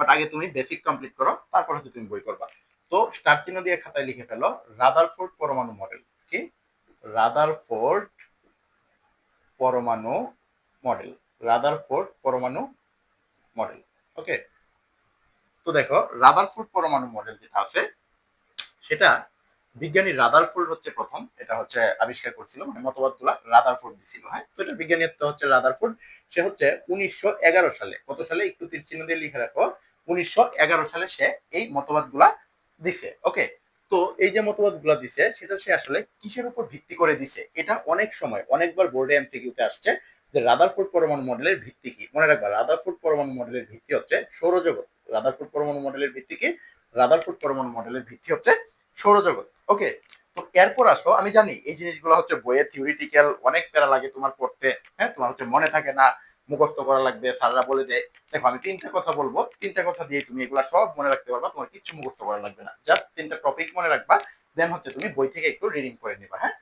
But আগে তুমি basic complete করো, তারপর হচ্ছে তুমি বই করবা। তো স্টার চিহ্ন দিয়ে খাতায় লিখে ফেলো রাদারফোর্ড পরমাণু মডেল কি? রাদারফোর্ড পরমাণু মডেল রাদারফোর্ড পরমাণু মডেল ওকে তো দেখো রাদারফোর্ড পরমাণু মডেল যেটা আছে, সেটা বিজ্ঞানী রাদারফোর্ড হচ্ছে প্রথম, এটা হচ্ছে আবিষ্কার করছিল মানে মতবাদগুলা রাদারফোর্ড দিছিল হ্যাঁ? তো এটা বিজ্ঞানী হচ্ছে রাদারফোর্ড সে হচ্ছে উনিশশো এগারো সালে, কত সালে? একটু তীর চিহ্ন দিয়ে লিখে রাখো উনিশশো এগারো সালে সে এই মতবাদগুলা দিছে ওকে তো এই যে মতবাদগুলা দিছে, সেটা সে আসলে কিসের উপর ভিত্তি করে দিছে? এটা অনেক সময়, অনেকবার বোর্ডে এমসিকিউতে আসছে যে রাদারফোর্ড পরমাণু মডেলের ভিত্তি কি? মনে রাখবা, রাদারফোর্ড পরমাণু মডেলের ভিত্তি হচ্ছে সৌরজগৎ। রাদারফোর্ড পরমাণু মডেলের ভিত্তি কি? রাদারফোর্ড পরমাণু মডেলের ভিত্তি হচ্ছে সৌরজগৎ ওকে তো এরপর আসো, আমি জানি এই জিনিসগুলো হচ্ছে বইয়ে থিওরিটিক্যাল অনেক প্যারা লাগে তোমার পড়তে হ্যাঁ? তোমার হচ্ছে মনে থাকে না মুখস্থ করা লাগবে, স্যাররা বলে দেয়, দেখো, আমি তিনটা কথা বলব, তিনটা কথা দিয়ে তুমি এগুলা সব মনে রাখতে পারবা, তোমার কিছু মুখস্থ করা লাগবে না। জাস্ট তিনটা টপিক মনে রাখবা দেন হচ্ছে তুমি বই থেকে একটু রিডিং করে নিবা হ্যাঁ?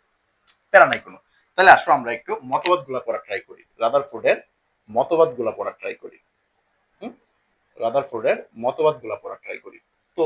প্যারা নাই কোনো। তাহলে আসো আমরা একটু মতবাদগুলা পড়া ট্রাই করি। রাদারফোর্ডের মতবাদগুলা পড়া ট্রাই করি। হুম? রাদারফোর্ডের মতবাদগুলা পড়া ট্রাই করি। তো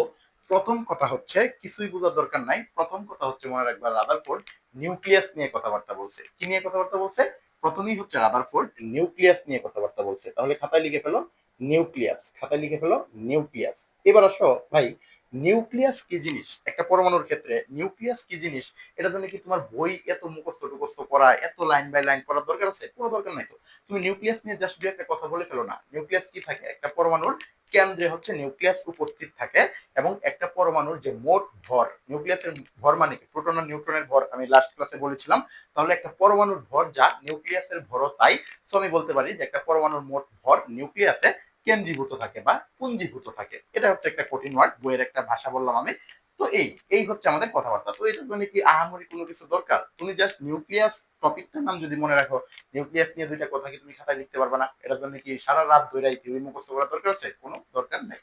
প্রথম কথা হচ্ছে, কিছুই বোঝার দরকার নাই। প্রথম কথা হচ্ছে মনে রাখবা রাদারফোর্ড নিউক্লিয়াস নিয়ে কথাবার্তা বলছে। কি নিয়ে কথাবার্তা বলছে? প্রথমেই হচ্ছে রাদারফোর্ড নিউক্লিয়াস নিয়ে কথাবার্তা বলছে। তাহলে খাতায় লিখে ফেলো নিউক্লিয়াস খাতায় লিখে ফেলো নিউক্লিয়াস এবার আসো ভাই নিউক্লিয়াস কি জিনিস? একটা পরমাণুর ক্ষেত্রে নিউক্লিয়াস কি জিনিস? এটা জন্য কি তোমার বই এত মুখস্থ টুকস্থ করা, এত লাইন বাই লাইন করার দরকার আছে? কোনো দরকার নাই তো। তুমি নিউক্লিয়াস নিয়ে জাস্ট একটা কথা বলে ফেলো না। নিউক্লিয়াস কি থাকে? একটা পরমাণুর কেন্দ্রে হচ্ছে নিউক্লিয়াস উপস্থিত থাকে এবং একটা পরমাণুর যে মোট ভর, নিউক্লিয়াসের ভর মানে কি? প্রোটন আর নিউট্রনের ভর আমি লাস্ট ক্লাসে বলেছিলাম। তাহলে একটা পরমাণুর ভর যা নিউক্লিয়াসের ভরও তাই সো আমি বলতে পারি যে একটা পরমাণুর মোট ভর নিউক্লিয়াসে কেন্দ্রীভূত থাকে বা পুঞ্জীভূত থাকে। এটা হচ্ছে একটা কঠিন ওয়ার্ড বইয়ের একটা ভাষা বললাম আমি। তো এই এই হচ্ছে আমাদের কথাবার্তা। তো এটার জন্য কি আহামরি কোনো কিছু দরকার? তুমি জাস্ট নিউক্লিয়াস টপিকটার নাম যদি মনে রাখো নিউক্লিয়াস নিয়ে দুইটা কথা কি তুমি খাতায় লিখতে পারবে না? এটার জন্য কি সারা রাত ধরে এই থিওরি মুখস্থ করার দরকার আছে? কোনো দরকার নেই।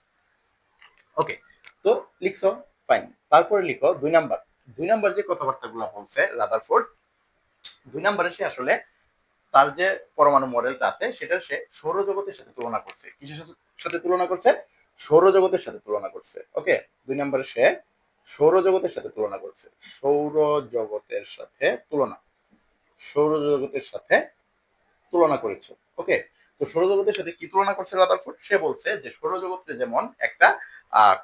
ওকে তো লিখছো ফাইন তারপরে লিখো দুই নাম্বার। দুই নাম্বার যে কথাবার্তাগুলো বলছে রাদারফোর্ড দুই নাম্বারে সে আসলে তার যে পরমাণু মডেলটা আছে, সেটা সে সৌরজগতের সাথে তুলনা করছে। কিসের সাথে তুলনা করছে? সৌরজগতের সাথে তুলনা করছে। ওকে দুই নম্বরে সে সৌরজগতের সাথে তুলনা করছে। সৌরজগতের সাথে তুলনা। সৌরজগতের সাথে তুলনা করেছে। ওকে তো সৌরজগতের সাথে কি তুলনা করছে রাদারফোর্ড? সে বলছে যে সৌরজগতে যেমন একটা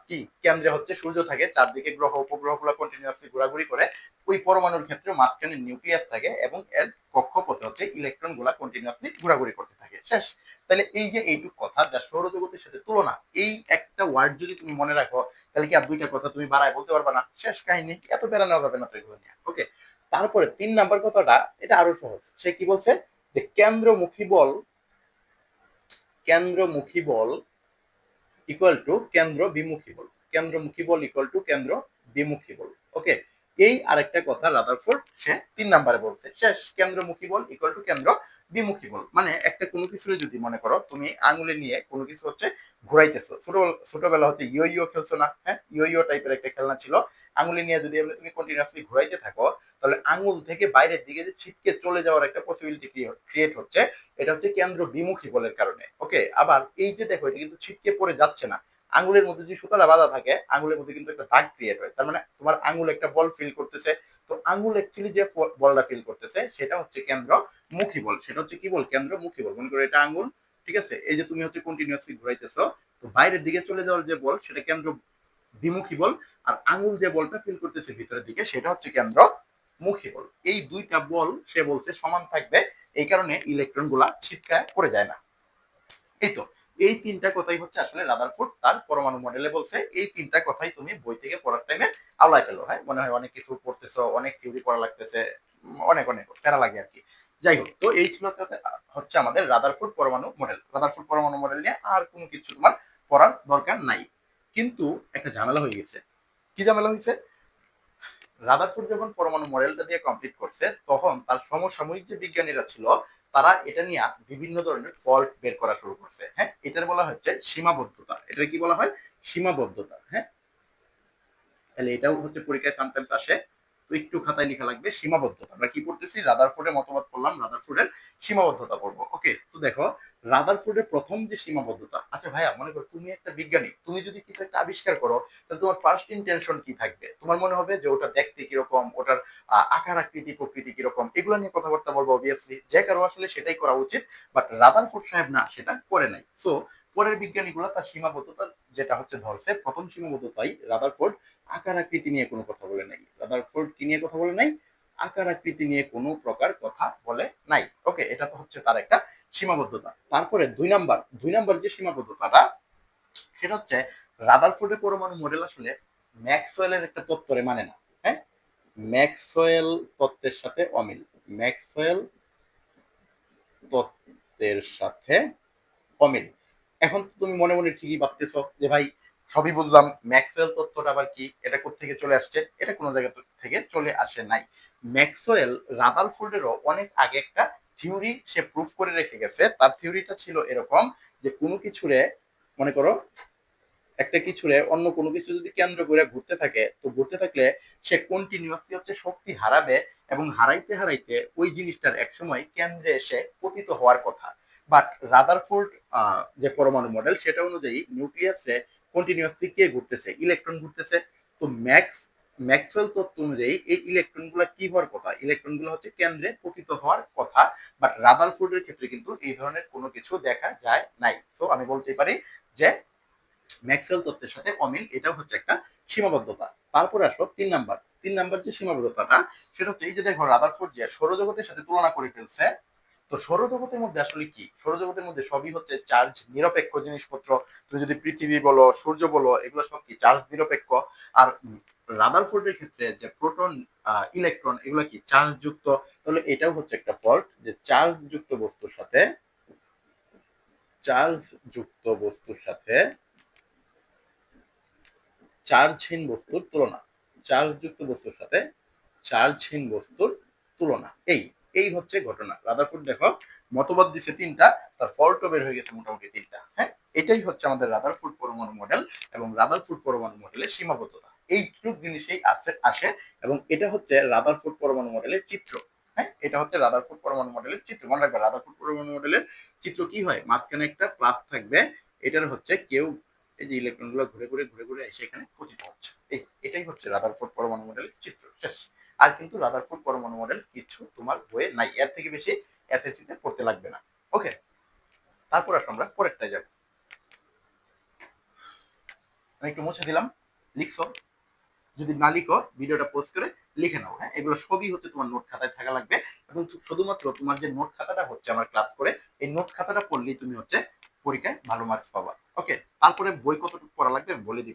কি কেন্দ্রে হচ্ছে সূর্য থাকে, চারদিকে গ্রহ উপগ্রহগুলো কন্টিনিউয়াসলি ঘোরাঘুরি করে, ওই পরমাণুর ক্ষেত্রে মাঝখানে নিউক্লিয়াস থাকে এবং এর কক্ষপথে হচ্ছে ইলেকট্রনগুলা কন্টিনিউয়াসলি ঘোরাঘুরি করতে থাকে। শেষ। তাহলে এই যে এইটুক কথা যা সৌরজগতের সাথে তুলনা, এই একটা ওয়ার্ড যদি তুমি মনে রাখো, তাহলে কি আর দুইটা কথা তুমি বাড়ায় বলতে পারবে না? শেষ কাহিনী, এত বেড়ানো যাবে না তো এগুলো নিয়ে। ওকে তারপরে তিন নাম্বার কথাটা, এটা আরও সহজ। সে কি বলছে? যে কেন্দ্রমুখী বল কেন্দ্রমুখী বল ইকুয়াল টু কেন্দ্র বিমুখী বল। কেন্দ্রমুখী বল ইকুয়াল টু কেন্দ্র বিমুখী বল। ওকে এই আরেকটা কথা রাদারফোর্ড সে তিন নাম্বারে বলছে। শেষ, কেন্দ্রমুখী বল ইকুয়াল টু কেন্দ্র বিমুখী বল। মানে একটা কোনো কিছু যদি মনে করো, তুমি আঙুলে নিয়ে কোনো কিছু হচ্ছে ঘুরাইতেছো। ছোট, ছোটবেলা হচ্ছে ইয়ো ইয়ো খেলছো না? হ্যাঁ? ইয়ো ইয়ো টাইপের একটা খেলনা ছিল। আঙুলে নিয়ে যদি এমনি তুমি কন্টিনিউয়াসলি ঘুরাইতে থাকো, তাহলে আঙুল থেকে বাইরের দিকে যে ছিটকে চলে যাওয়ার একটা পসিবিলিটি ক্রিয়েট হচ্ছে, এটা হচ্ছে কেন্দ্র বিমুখী বলের কারণে। ওকে আবার এই যে দেখো, এটা কিন্তু ছিটকে পড়ে যাচ্ছে না। আঙুলের মধ্যে যদি সুতাটা বাঁধা থাকে আঙুলের মধ্যে কিন্তু একটা দাগ ক্রিয়েট হয়। তার মানে তোমার আঙুল একটা বল ফিল করতেছে। তো আঙুল অ্যাকচুয়ালি যে বলটা ফিল করতেছে, সেটা হচ্ছে কেন্দ্র মুখী বল সেটা হচ্ছে কি বল কেন্দ্র মুখী বল মনে করো এটা আঙুল ঠিক আছে? এই যে তুমি হচ্ছে কন্টিনিউয়াসলি ঘুরাইতেছো, তো বাইরের দিকে চলে যাওয়ার যে বল সেটা কেন্দ্র দ্বিমুখী বল আর আঙুল যে বলটা ফিল করতেছে ভিতরের দিকে, সেটা হচ্ছে কেন্দ্র মুখী বল এই দুইটা বল সে বলছে, সমান থাকবে। এই কারণে ইলেকট্রনগুলা ছিটকায় পড়ে যায় না। এই তো। এই তিনটা কথাই হচ্ছে আসলে রাদারফোর্ড তার পরমাণু মডেলে বলছে, এই তিনটা কথাই তুমি বই থেকে পড়ার টাইমে আওলায় ফেলো হ্যাঁ? মনে হয় অনেক কিছু পড়তেছো, অনেক থিওরি পড়া লাগতেছে অনেক অনেক, প্যারা লাগে আর কি। যাই হোক, তো এই ছিল হচ্ছে- আমাদের রাদারফোর্ড পরমাণু মডেল রাদার রাদারফোর্ড পরমাণু মডেল নিয়ে আর কোনো কিছু তোমার পড়ার দরকার নাই। কিন্তু একটা ঝামেলা হয়ে গেছে। কি ঝামেলা হয়েছে? রাদারফোর্ড যখন পরমাণু মডেলটা দিয়ে কমপ্লিট করছে, তখন তার সমসাময়িক যে বিজ্ঞানীরা ছিল তারা এটা নিয়ে বিভিন্ন ধরনের ফল্ট বের করা শুরু করছে হ্যাঁ? এটার বলা হচ্ছে সীমাবদ্ধতা। এটা কি বলা হয়? সীমাবদ্ধতা হ্যাঁ? তাহলে এটাও হচ্ছে পরীক্ষায় সামটাইমস আসে। তো একটু খাতায় লেখা লাগবে, সীমাবদ্ধতা। আমরা কি পড়তেছি? রাদারফোর্ডের মতবাদ রাদার রাদারফোর্ডের সীমাবদ্ধতা পড়ব। ওকে তো দেখো রাদারফোর্ডের প্রথম যে সীমাবদ্ধতা আচ্ছা ভাইয়া, মনে করো তুমি একটা বিজ্ঞানী, তুমি যদি কিছু একটা আবিষ্কার করো, তাহলে তোমার ফার্স্ট ইন্টেনশন কি থাকবে? তোমার মনে হবে যে ওটা দেখতে কীরকম, ওটার আকার, আকৃতি, প্রকৃতি কীরকম, এগুলো নিয়ে কথাবার্তা বলব অবভিয়াসলি যে কারও আসলে সেটাই করা উচিত বাট রাদারফোর্ড সাহেব না, সেটা করে নাই। সো পরের বিজ্ঞানীগুলো তার সীমাবদ্ধতা যেটা হচ্ছে ধরছে, প্রথম সীমাবদ্ধতাই রাদারফোর্ড আকার, আকৃতি নিয়ে কোনো কথা বলে নাই। রাদারফোর্ড কি নিয়ে কথা বলে নাই? আকার আকৃতি নিয়ে কোনো প্রকার কথা বলে নাই। ওকে, এটা তো হচ্ছে তার একটা সীমাবদ্ধতা। তারপরে দুই নাম্বার দুই নাম্বার যে সীমাবদ্ধতাটা, সেটা হচ্ছে রাদারফোর্ডের পরমাণু মডেল আসলে ম্যাক্সওয়েলের একটা তত্ত্বরে মানে না। হ্যাঁ? ম্যাক্সওয়েল তত্ত্বের সাথে অমিল। ম্যাক্সওয়েল তত্ত্বের সাথে অমিল। এখন তো তুমি মনে মনে ঠিকই ভাবতেছ যে ভাই সবই বুঝলাম। ম্যাক্সওয়েল তত্ত্বটা আবার কি? এটা থেকে চলে আসছে? এটা কোনো জায়গা থেকে চলে আসে নাই। ম্যাক্সওয়েল রাদারফোর্ডেরও অনেক আগে একটা থিওরি সে প্রুফ করে রেখে গেছে। তার থিওরিটা ছিল এরকম যে কোনো কিছুরে, মনে করো, একটা কিছুরে অন্য কোনো কিছু যদি কেন্দ্র করে ঘুরতে থাকে, তো ঘুরতে থাকলে সে কন্টিনিউয়াসলি হচ্ছে শক্তি হারাবে এবং হারাইতে হারাইতে ওই জিনিসটার একসময় কেন্দ্রে এসে পতিত হওয়ার কথা। বাট রাদারফোর্ড যে পরমাণু মডেল সেটা অনুযায়ী নিউক্লিয়াসে কন্টিনিউয়াসলি কে ঘুরতেছে? ইলেকট্রন ঘুরতেছে। তো ম্যাক্স, ম্যাক্সওয়েল তত্ত্ব অনুযায়ী এই ইলেকট্রনগুলা কি হওয়ার কথা? ইলেকট্রনগুলো হচ্ছে কেন্দ্রে পতিত হওয়ার কথা বাট রাদারফোর্ডের ক্ষেত্রে কিন্তু এই ধরনের কোনো কিছু দেখা যায় নাই। সো আমি বলতে পারি যে ম্যাক্সওয়েল তত্ত্বের সাথে অমিল, এটাও হচ্ছে একটা সীমাবদ্ধতা। তারপরে আসলো তিন নাম্বার। তিন নাম্বার যে সীমাবদ্ধতাটা, সেটা হচ্ছে এই যে দেখো রাদারফোর্ড যে সৌরজগতের সাথে তুলনা করে ফেলছে তো সৌরজগতের মধ্যে আসলে কি? সৌরজগতের মধ্যে সবই হচ্ছে চার্জ নিরপেক্ষ জিনিসপত্র। তুমি যদি পৃথিবী বলো, সূর্য বলো, এগুলো সব কি চার্জ নিরপেক্ষ? আর রাদারফোর্ডের ক্ষেত্রে যে প্রোটন ইলেকট্রন এগুলো কি চার্জ যুক্ত? তাহলে এটাও হচ্ছে একটা ফল্ট যে চার্জ যুক্ত বস্তুর সাথে চার্জ যুক্ত বস্তুর সাথে চার্জহীন বস্তুর তুলনা। চার্জযুক্ত বস্তুর সাথে চার্জহীন বস্তুর তুলনা। এই এই হচ্ছে ঘটনা। রাদারফোর্ড দেখো, মতবাদ দিছে তিনটা, তার ফল্টও বের হয়ে গেছে মোটামুটি তিনটা হ্যাঁ? এটাই হচ্ছে আমাদের রাদারফোর্ড পরমাণু মডেল এবং রাদারফোর্ড পরমাণু মডেলের সীমাবদ্ধতা। এইটুক জিনিসেই আসে আসে এবং এটা হচ্ছে রাদারফোর্ড পরমাণু মডেলের চিত্র হ্যাঁ? এটা হচ্ছে রাদারফোর্ড পরমাণু মডেলের চিত্র। মনে রাখবে, রাদারফোর্ড পরমাণু মডেলের চিত্র কি হয়? মাঝখানে একটা প্লাস থাকবে, এটার হচ্ছে কেউ এই যে ইলেকট্রনগুলো ঘুরে ঘুরে ঘুরে ঘুরে এসে এখানে পতিত হচ্ছে। এই, এটাই হচ্ছে রাদারফোর্ড পরমাণু মডেলের চিত্র। শেষ। আর কিন্তু রাদারফোর্ড পরমাণু মডেল কিছু তোমার বইয়ে নাই। এর থেকে বেশি এসএসসি তে পড়তে লাগবে না। ওকে তারপর আসো আমরা, পরেরটায় যাব। আমি একটু মুছে দিলাম। লিখছো? যদি না লিখো, ভিডিওটা পোস্ট করে লিখে নাও হ্যাঁ? এগুলো সবই হচ্ছে তোমার নোট খাতায় থাকা লাগবে। এবং শুধুমাত্র তোমার যে নোট খাতাটা হচ্ছে আমার ক্লাস করে, এই নোট খাতাটা পড়লেই তুমি হচ্ছে পরীক্ষায় ভালো মার্কস পাবা। ওকে তারপরে বই কতটুকু পড়া লাগবে বলে দিব